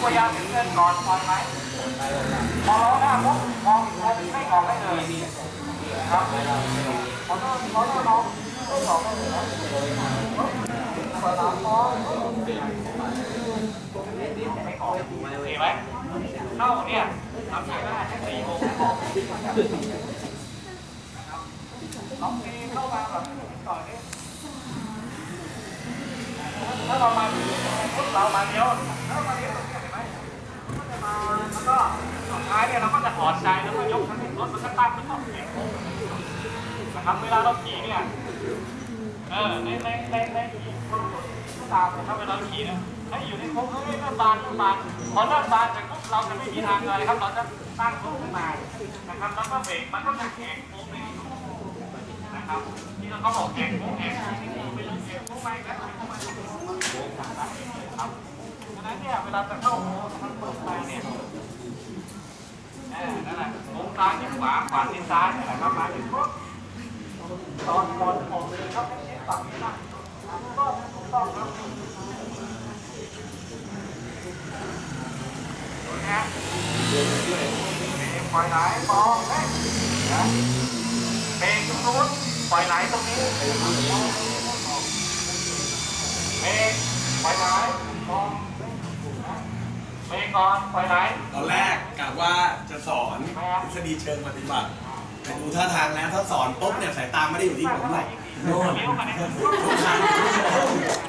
กลัวยางถึงเงินก่อนพอไหมพอล้อหน้าปุ๊บมองมองไม่ออกได้เลยครับพอเริ่มพอเริ่มมองไม่ออกได้เลยนะเปิดหลังมองไม่ออกเห็นไหมเข้าเนี่ยทำอย่างได้แค่สี่โมงลองตีเข้ามาแบบก่อนนี่ถ้าเรามาถึงปุ๊บเรามาเดียวแล้วมาเดียวตรงนี้เห็นไหมแล้วก็สุดท้าย เนี่ยเราก็จะถอดใจแล้วก็ยกทั้งรถมันก็ตั้งเป็นสองเสียงนะครับเวลาเราขี่เนี่ยเออในในในในขี่ตามนะครับเวลาเราขี่นี่ยให้อยู่ในโค้งเฮ้ยเริ่มบานเริ่มบานพอเริ่มบานเสร็จปุ๊บเราจะไม่มีทางเลยครับเราจะตั้งโค้งขึ้นมานะครับแล้วก็เบรกมันก็จะแข็งโค้งไปนะครับที่เราเขาบอกแข็งโค้งแข็งนี่คือไปเลยแข็งโค้งไปแล้วโค้งไปครับฉะนั้นเนี่ยเวลาจะเข้าโค้งมันเปิดไปเนี่ย นั่นแหละตรงซ้ายที่ขวา ขวาที่ซ้ายนี่นแหละครับมาถึงปุ๊บตอนตอนออกเลยครับให้เช็ดฝั่งนี้นะถูกต้องถูกต้องครับดูนะปล่อยไหลมองเฮ้ยนะเบรกตรงนู้นปล่อยไหลตรงนี้เบรกปล่อยไหลมองเบรกก่อนปล่อยไหลตอนแรกกะว่า สอนทฤษฎีเชิงปฏิบัติแต่ดูท่าทางแล้วถ้าสอนปุ๊บเนี่ยสายตาไม่ได้อยู่ที่ผมหรอกโน่นนิ้วมาเนี่ยทุกครั้งทุกชั่วโมง